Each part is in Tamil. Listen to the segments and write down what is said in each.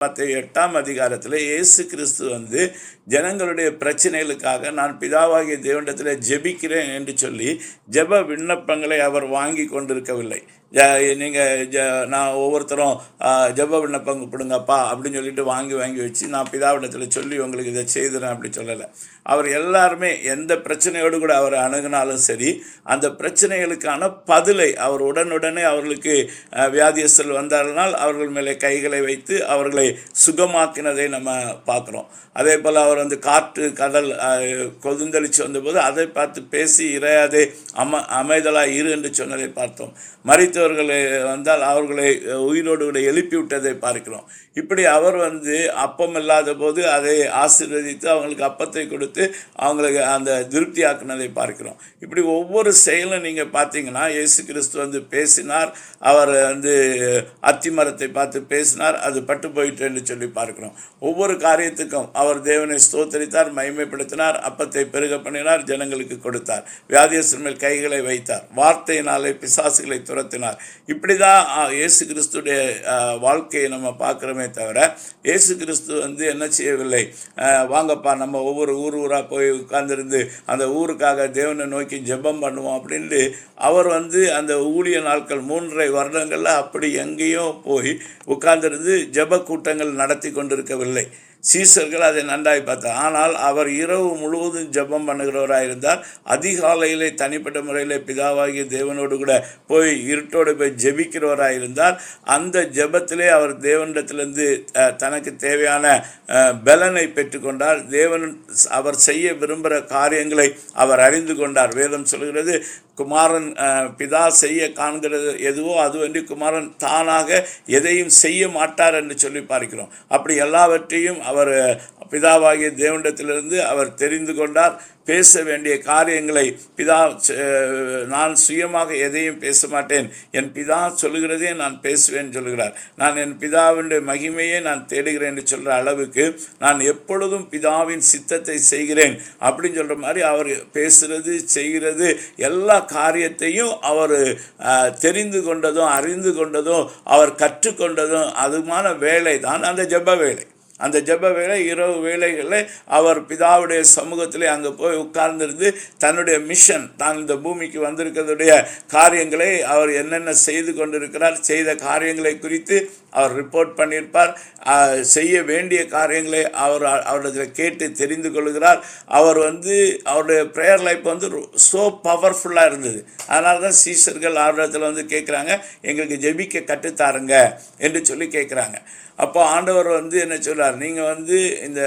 மற்ற எட்டாம் அதிகாரத்தில் இயேசு கிறிஸ்து வந்து ஜனங்களுடைய பிரச்சனைகளுக்காக நான் பிதாவாகிய தேவண்டத்தில் ஜெபிக்கிறேன் என்று சொல்லி ஜெப விண்ணப்பங்களை அவர் வாங்கி கொண்டிருக்கவில்லை. நீங்கள் ஜ நான் ஒவ்வொருத்தரும் ஜெப விண்ணப்பம் கொடுங்கப்பா அப்படின்னு சொல்லிட்டு வாங்கி வாங்கி வச்சு நான் பிதாவிடத்தில் சொல்லி உங்களுக்கு இதை செய்துறேன் அப்படி சொல்லலை. அவர் எல்லாருமே எந்த பிரச்சனையோடு கூட அவர் அணுகினாலும் சரி அந்த பிரச்சனைகளுக்கான பதிலை அவர் உடனுடனே அவர்களுக்கு வியாதியஸ்தல் வியாதியஸ்தர் அவர்கள் மேலே கைகளை வைத்து அவர்களை சுகமாக்கினதை நம்ம பார்க்குறோம். அதே போல் அவர் வந்து காற்று கடல் கொதுந்தளித்து வந்தபோது அதை பார்த்து பேசி இறையாதே அம அமைதலாக இரு என்று சொன்னதை பார்த்தோம். மறித்தவர்களை வந்தால் அவர்களை உயிரோடு கூட எழுப்பி விட்டதை பார்க்கிறோம். இப்படி அவர் வந்து அப்பம் இல்லாத போது அதை ஆசீர்வதித்து அவங்களுக்கு அப்பத்தை கொடுத்து அவங்களுக்கு அந்த திருப்தியாக்குனதை பார்க்கிறோம். இப்படி ஒவ்வொரு செயலும் நீங்கள் பார்த்தீங்கன்னா இயேசு கிறிஸ்து வந்து பேசினார் அவர் வந்து அத்திமரத்தை பார்த்து பேசினார் அது பட்டு போயிட்டேன்னு சொல்லி பார்க்கிறோம். ஒவ்வொரு காரியத்துக்கும் அவர் தேவனை ஸ்தோத்தரித்தார் மகிமைப்படுத்தினார் அப்பத்தை பெருக பண்ணினார் ஜனங்களுக்கு கொடுத்தார். வியாதியஸ்தர் மேல் கைகளை வைத்தார் வார்த்தையினாலே பிசாசுகளை துரத்தினார். இப்படி தான் இயேசு கிறிஸ்துடைய வாழ்க்கையை நம்ம பார்க்குறோமே தவிர இயேசு கிறிஸ்து வந்து என்ன செய்யவில்லை? வாங்கப்பா நம்ம ஒவ்வொரு ஊர் ஊராக போய் உட்கார்ந்துருந்து அந்த ஊருக்காக தேவனை நோக்கி ஜெபம் பண்ணுவோம் அப்படின்ட்டு அவர் வந்து அந்த ஊழிய நாட்கள் மூன்றரை வருடங்களில் அப்படி எங்கேயோ போய் உட்கார்ந்துருந்து ஜெப கூட்டங்கள் நடத்தி கொண்டிருக்கவில்லை. சீசர்கள் அதை நன்றாய் பார்த்தார். ஆனால் அவர் இரவு முழுவதும் ஜெபம் பண்ணுகிறவராக இருந்தார். அதிகாலையிலே தனிப்பட்ட முறையில் பிதாவாகிய தேவனோடு கூட போய் இருட்டோடு போய் ஜெபிக்கிறவராக இருந்தார். அந்த ஜபத்திலே அவர் தேவனிடத்திலிருந்து தனக்கு தேவையான பலனை பெற்றுக்கொண்டார் தேவன் அவர் செய்ய விரும்புகிற காரியங்களை அவர் அறிந்து கொண்டார். வேதம் சொல்கிறது குமாரன் பிதா செய்ய காண்கிறது எதுவோ அது வந்து குமாரன் தானாக எதையும் செய்ய மாட்டார் என்று சொல்லி பார்க்கிறோம். அப்படி எல்லாவற்றையும் அவர் பிதாவாகிய தேவண்டத்திலிருந்து அவர் தெரிந்து கொண்டார். பேச வேண்டிய காரியங்களை பிதா நான் சுயமாக எதையும் பேச மாட்டேன். என் பிதா சொல்லுகிறதே நான் பேசுவேன் சொல்கிறார் நான் என் பிதாவினுடைய மகிமையை நான் தேடுகிறேன் என்று சொல்கிற அளவுக்கு நான் எப்பொழுதும் பிதாவின் சித்தத்தை செய்கிறேன் அப்படின்னு சொல்கிற மாதிரி அவர் பேசுகிறது செய்கிறது எல்லா காரியத்தையும் அவர் தெரிந்து கொண்டதும் அறிந்து கொண்டதும் அவர் கற்றுக்கொண்டதும் அதுமான வேலை தான் அந்த ஜெப வேலை. அந்த ஜப வேலை இரவு வேலைகளில் அவர் பிதாவுடைய சமூகத்திலே அங்கே போய் உட்கார்ந்திருந்து தன்னுடைய மிஷன் தான் இந்த பூமிக்கு வந்திருக்கிறதுடைய காரியங்களை அவர் என்னென்ன செய்து கொண்டிருக்கிறார் செய்த காரியங்களை குறித்து அவர் ரிப்போர்ட் பண்ணியிருப்பார். செய்ய வேண்டிய காரியங்களை அவர் அவரிடத்தில் கேட்டு தெரிந்து கொள்கிறார். அவர் வந்து அவருடைய ப்ரேயர் லைஃப் வந்து ஸோ பவர்ஃபுல்லாக இருந்தது. அதனால தான் சீசர்கள் ஆர்வத்தில் வந்து கேட்குறாங்க எங்களுக்கு ஜெபிக்க கற்றுத்தாருங்க என்று சொல்லி கேட்குறாங்க அப்போ ஆண்டவர் வந்து என்ன சொல்கிறார் நீங்கள் வந்து இந்த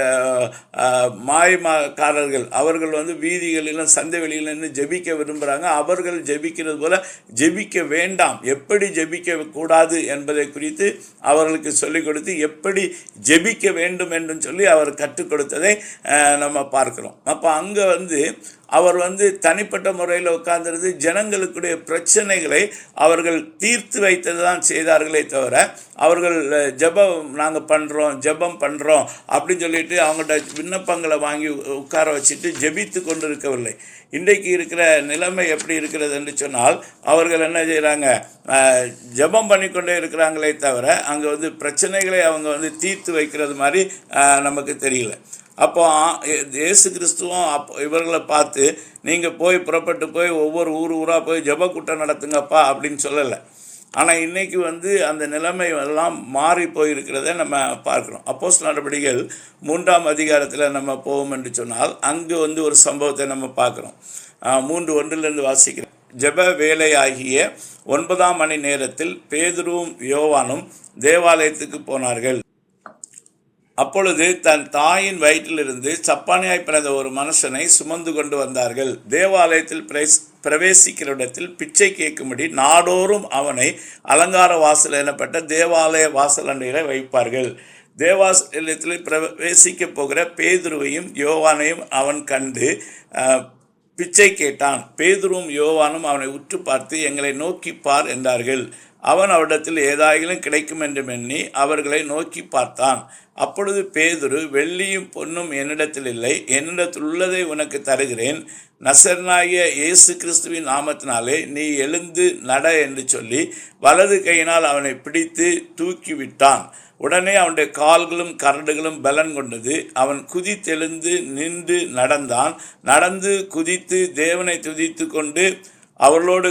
மாயமாக்காரர்கள் அவர்கள் வந்து வீதிகளிலும் சந்தை வெளியிலும் ஜெபிக்க விரும்புகிறாங்க அவர்கள் ஜெபிக்கிறது போல் ஜெபிக்க வேண்டாம். எப்படி ஜெபிக்க கூடாது என்பதை குறித்து அவர்களுக்கு சொல்லிக் கொடுத்து எப்படி ஜெபிக்க வேண்டும் என்று சொல்லி அவர் கற்றுக் கொடுத்ததை நம்ம பார்க்குறோம். அப்போ அங்கே வந்து அவர் வந்து தனிப்பட்ட முறையில் உட்கார்ந்திருந்து ஜனங்களுக்குடைய பிரச்சனைகளை அவர்கள் தீர்த்து வைத்தது தான் செய்தார்களே தவிர அவர்கள் ஜபம் ஜெபம் நாங்கள் பண்ணுறோம் ஜெபம் பண்ணுறோம் அப்படின்னு சொல்லிட்டு அவங்கள்ட்ட விண்ணப்பங்களை வாங்கி உட்கார வச்சுட்டு ஜெபித்து கொண்டு இருக்கவில்லை இன்றைக்கு இருக்கிற நிலைமை எப்படி இருக்கிறது என்று சொன்னால் அவர்கள் என்ன செய்கிறாங்க ஜெபம் பண்ணிக்கொண்டே இருக்கிறாங்களே தவிர அங்கே வந்து பிரச்சனைகளை அவங்க வந்து தீர்த்து வைக்கிறது மாதிரி நமக்கு தெரியல. அப்போ இயேசு கிறிஸ்துவும் அப் இவர்களை பார்த்து நீங்கள் போய் புறப்பட்டு போய் ஒவ்வொரு ஊர் ஊராக போய் ஜெப கூட்டம் நடத்துங்கப்பா அப்படின்னு சொல்லலை. ஆனால் இன்றைக்கி வந்து அந்த நிலைமை எல்லாம் மாறி போயிருக்கிறதை நம்ம பார்க்குறோம். அப்போஸ் நடவடிக்கைகள் மூன்றாம் அதிகாரத்தில் நம்ம போவோம் என்று சொன்னால் அங்கு வந்து ஒரு சம்பவத்தை நம்ம பார்க்குறோம். மூன்று ஒன்றிலிருந்து வாசிக்கிறேன். ஜெப வேலையாகிய ஒன்பதாம் மணி நேரத்தில் பேதுருவும் யோவானும் தேவாலயத்துக்கு போனார்கள். அப்பொழுது தன் தாயின் வயிற்றிலிருந்து சப்பானியாய் பிறந்த ஒரு மனுஷனை சுமந்து கொண்டு வந்தார்கள். தேவாலயத்தில் பிரவேஸ் பிரவேசிக்கிற இடத்தில் பிச்சை கேட்கும்படி நாடோறும் அவனை அலங்கார வாசல் எனப்பட்ட தேவாலய வாசல் அண்டைகளை வைப்பார்கள். தேவாலயத்தில் பிரவேசிக்க போகிற பேதுருவையும் யோவானையும் அவன் கண்டு பிச்சை கேட்டான். பேதுருவும் யோவானும் அவனை உற்று பார்த்து எங்களை நோக்கி பார் என்றார்கள். அவன் அவரிடத்தில் ஏதாயிலும் கிடைக்கும் என்று எண்ணி அவர்களை நோக்கி பார்த்தான். அப்பொழுது பேதுரு வெள்ளியும் பொன்னும் என்னிடத்தில் இல்லை. என்னிடத்தில் உள்ளதை உனக்கு தருகிறேன். நசரனாகிய இயேசு கிறிஸ்துவின் நாமத்தினாலே நீ எழுந்து நட என்று சொல்லி வலது கையினால் அவனை பிடித்து தூக்கி விட்டான் உடனே அவனுடைய கால்களும் கரடுகளும் பலன் கொண்டது. அவன் குதித்தெழுந்து நின்று நடந்தான். நடந்து குதித்து தேவனை துதித்து கொண்டு அவர்களோடு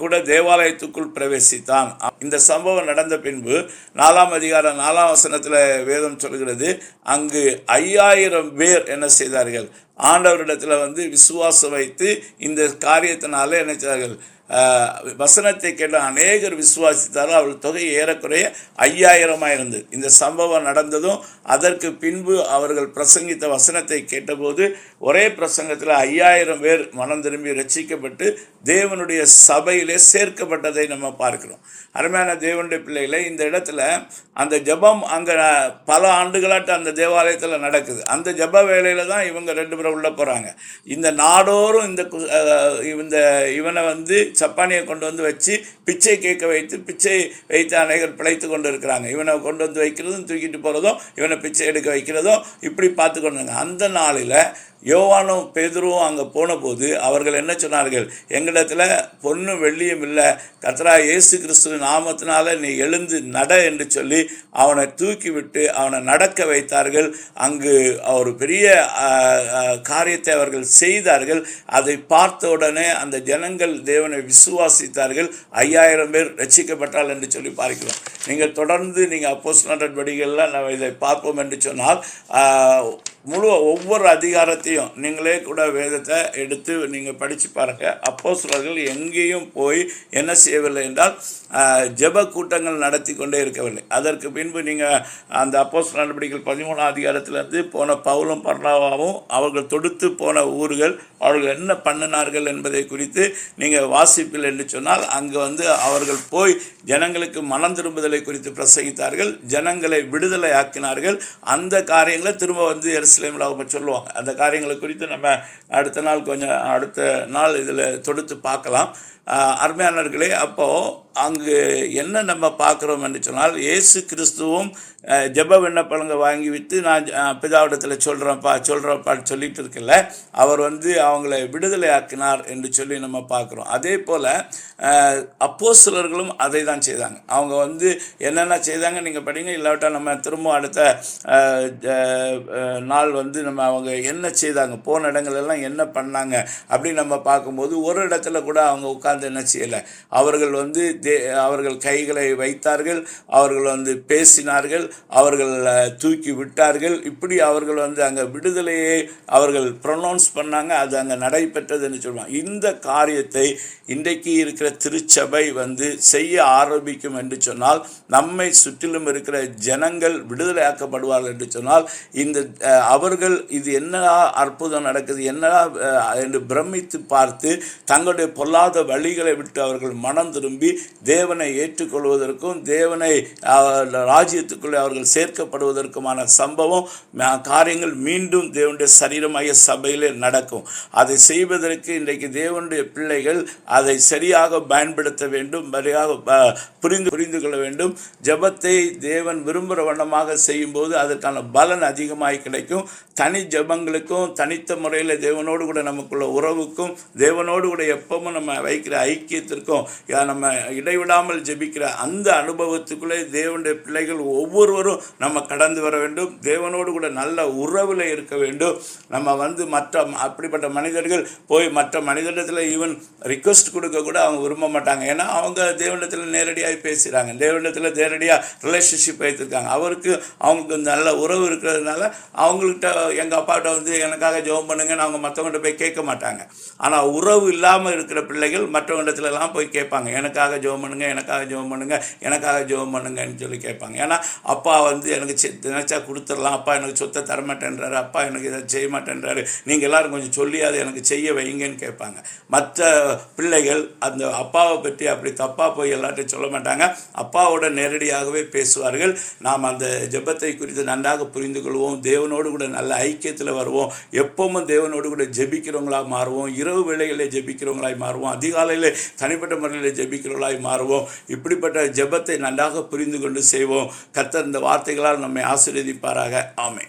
கூட தேவாலயத்துக்குள் பிரவேசித்தான். இந்த சம்பவம் நடந்த பின்பு நாலாம் அதிகாரம் நாலாம் வசனத்தில் வேதம் சொல்கிறது அங்கு ஐயாயிரம் பேர் என்ன செய்தார்கள்? ஆண்டவரிடத்தில் வந்து விசுவாசம் வைத்து இந்த காரியத்தினால என்ன செய்தார்கள்? வசனத்தை கேட்ட அநேகர் விசுவாசித்தாலும் அவள் தொகை ஏறக்குறைய ஐயாயிரமாக இருந்தது. இந்த சம்பவம் நடந்ததும் அதற்கு பின்பு அவர்கள் பிரசங்கித்த வசனத்தை கேட்டபோது ஒரே பிரசங்கத்தில் ஐயாயிரம் பேர் மனம் திரும்பி ரசிக்கப்பட்டு தேவனுடைய சபையிலே சேர்க்கப்பட்டதை நம்ம பார்க்கிறோம். அருமையான தேவனுடைய பிள்ளைகளை இந்த இடத்துல அந்த ஜெபம் அங்கே பல ஆண்டுகளாட்டு அந்த தேவாலயத்தில் நடக்குது. அந்த ஜெப வேலையில் தான் இவங்க ரெண்டு பேரும் உள்ளே போகிறாங்க இந்த நாடோறும் இந்த கு- இந்த இவனை வந்து சப்பானியை கொண்டு வந்து வச்சு பிச்சை கேட்க வைத்து பிச்சை வைத்து அநேகர் பிழைத்து கொண்டு இருக்கிறாங்க இவனை கொண்டு வந்து வைக்கிறதும் தூக்கிட்டு போகிறதும் இவனை பிச்சை எடுக்க வைக்கிறதும் இப்படி பார்த்து கொண்டு அந்த நாளில் யோவானும் பேதுருவும் அங்கே போனபோது அவர்கள் என்ன சொன்னார்கள்? எங்களிடத்தில் பொண்ணு வெள்ளியும் இல்லை. கத்ரா இயேசு கிறிஸ்து நாமத்தினால நீ எழுந்து நட என்று சொல்லி அவனை தூக்கிவிட்டு அவனை நடக்க வைத்தார்கள். அங்கு ஒரு பெரிய காரியத்தை அவர்கள் செய்தார்கள். அதை பார்த்த உடனே அந்த ஜனங்கள் தேவனை விசுவாசித்தார்கள். ஐயாயிரம் பேர் ரட்சிக்கப்பட்டால் என்று சொல்லி பார்க்கிறோம். நீங்கள் தொடர்ந்து நீங்கள் அப்போஸ் நடவடிக்கைகள்லாம் நம்ம இதை பார்ப்போம் என்று சொன்னால் முழு ஒவ்வொரு அதிகாரத்தையும் நீங்களே கூட வேதத்தை எடுத்து நீங்கள் படித்து பாருங்கள் அப்போ எங்கேயும் போய் என்ன செய்யவில்லை என்றால் ஜெப கூட்டங்கள் நடத்தி கொண்டே இருக்கவில்லை. அதற்கு பின்பு நீங்கள் அந்த அப்போஸ் நடவடிக்கைகள் பதிமூணாம் அதிகாரத்திலிருந்து போன பவுலும் பர்ணாவாவும் அவர்கள் தொடுத்து போன ஊர்கள் அவர்கள் என்ன பண்ணினார்கள் என்பதை குறித்து நீங்கள் வாசிப்பில் என்று சொன்னால் அங்கே வந்து அவர்கள் போய் ஜனங்களுக்கு மனம் திரும்புதலை குறித்து பிரசங்கித்தார்கள். ஜனங்களை விடுதலை ஆக்கினார்கள். அந்த காரியங்களை திரும்ப வந்து எருசலேமில் அவங்க சொல்லுவாங்க. அந்த காரியங்களை குறித்து நம்ம அடுத்த நாள் கொஞ்சம் அடுத்த நாள் இதில் தொடுத்து பார்க்கலாம். அருமையானவர்களே அப்போது அங்கு என்ன நம்ம பார்க்குறோம் என்று சொன்னால் இயேசு கிறிஸ்துவும் ஜப ஜெப வாங்கி விட்டு நான் பிதாவிடத்தில் சொல்கிறேன்ப்பா சொல்கிறப்பா சொல்லிட்டு இருக்கல அவர் வந்து அவங்கள விடுதலை ஆக்கினார் என்று சொல்லி நம்ம பார்க்குறோம். அதே போல் அப்போஸ்தலர்களும் அதை தான் செய்தாங்க. அவங்க வந்து என்னென்ன செய்தாங்க நீங்கள் படிங்க இல்லாவிட்டால் நம்ம திரும்ப அடுத்த நாள் வந்து நம்ம அவங்க என்ன செய்தாங்க போன இடங்களெல்லாம் என்ன பண்ணாங்க அப்படின்னு நம்ம பார்க்கும்போது ஒரு இடத்துல கூட அவங்க உட்கார்ந்து என்ன செய்யலை. அவர்கள் வந்து அவர்கள் கைகளை வைத்தார்கள் அவர்கள் வந்து பேசினார்கள் அவர்கள் தூக்கி விட்டார்கள். இப்படி அவர்கள் வந்து அங்கே விடுதலையை அவர்கள் ப்ரொனவுன்ஸ் பண்ணாங்க அது அங்கே நடைபெற்றதுன்னு சொல்லுவாங்க. இந்த காரியத்தை இன்றைக்கு இருக்கிற திருச்சபை வந்து செய்ய ஆரம்பிக்கும் என்று சொன்னால் நம்மை சுற்றிலும் இருக்கிற ஜனங்கள் விடுதலையாக்கப்படுவார்கள் என்று சொன்னால் இந்த அவர்கள் இது என்னடா அற்புதம் நடக்குது என்னடா என்று பிரமித்து பார்த்து தங்களுடைய பொல்லாத வழிகளை விட்டு அவர்கள் மனம் திரும்பி தேவனை ஏற்றுக்கொள்வதற்கும் தேவனை ராஜ்யத்துக்குள்ளே அவர்கள் சேர்க்கப்படுவதற்குமான சம்பவம் காரியங்கள் மீண்டும் தேவனுடைய சரீரமாகிய சபையிலே நடக்கும். அதை செய்வதற்கு இன்றைக்கு தேவனுடைய பிள்ளைகள் அதை சரியாக பயன்படுத்த வேண்டும் சரியாக ப- புரிந்து புரிந்து கொள்ள வேண்டும். ஜெபத்தை தேவன் விரும்புகிற வண்ணமாக செய்யும்போது அதற்கான பலன் அதிகமாக கிடைக்கும். தனி ஜெபங்களுக்கும் தனித்த முறையில் தேவனோடு கூட நமக்குள்ள உறவுக்கும் தேவனோடு கூட எப்பவும் நம்ம வைக்கிற ஐக்கியத்திற்கும் நம்ம இடைவிடாமல் ஜெபிக்கிற அந்த அனுபவத்துக்குள்ளே தேவனுடைய பிள்ளைகள் ஒவ்வொருவரும் நம்ம கடந்து வர வேண்டும். தேவனோடு கூட நல்ல உறவில் இருக்க வேண்டும். நம்ம வந்து மற்ற அப்படிப்பட்ட மனிதர்கள் போய் மற்ற மனிதனிடத்தில் ஈவன் ரிக்வஸ்ட் கொடுக்க கூட அவங்க விரும்ப மாட்டாங்க. ஏன்னா அவங்க தேவனிடத்தில் நேரடியாக பேசுகிறாங்க தேவனிடத்தில் நேரடியாக ரிலேஷன்ஷிப் வைத்திருக்காங்க. அவருக்கு அவங்களுக்கு நல்ல உறவு இருக்கிறதுனால அவங்கள்ட்ட எங்கள் அப்பாட்ட வந்து எனக்காக ஜெபம் பண்ணுங்கன்னு அவங்க மற்றவங்கள்ட்ட போய் கேட்க மாட்டாங்க. ஆனால் உறவு இல்லாமல் இருக்கிற பிள்ளைகள் மற்றவங்க இடத்துலலாம் போய் கேட்பாங்க. எனக்காக ஜோம் பண்ணுங்க எனக்காக ஜெபம் பண்ணுங்க எனக்காக ஜெபம் பண்ணுங்கன்னு சொல்லி கேட்பாங்க. ஏன்னா அப்பா வந்து எனக்கு செ- நினைச்சா கொடுத்துடலாம். அப்பா எனக்கு சொத்தை தரமாட்டேன்றாரு. அப்பா எனக்கு இதை செய்ய மாட்டேன்றாரு. நீங்கள் எல்லாரும் கொஞ்சம் சொல்லி அதை எனக்கு செய்ய வைங்கன்னு கேட்பாங்க. மற்ற பிள்ளைகள் அந்த அப்பாவை பற்றி அப்படி தப்பாக போய் எல்லார்ட்டையும் சொல்ல மாட்டாங்க. அப்பாவோட நேரடியாகவே பேசுவார்கள். நாம் அந்த ஜெபத்தை குறித்து நன்றாக புரிந்து கொள்வோம். தேவனோடு கூட நல்ல ஐக்கியத்தில் வருவோம். எப்பவும் தேவனோடு கூட ஜெபிக்கிறவங்களாக மாறுவோம். இரவு வேளைகளில் ஜெபிக்கிறவங்களாய் மாறுவோம். அதிகாலையில் தனிப்பட்ட முறையில் மாறுவோம். இப்படிப்பட்ட ஜெபத்தை நன்றாக புரிந்து கொண்டு செய்வோம். கத்தர் இந்த வார்த்தைகளால் நம்மை ஆசீர்வதிப்பாராக. ஆமை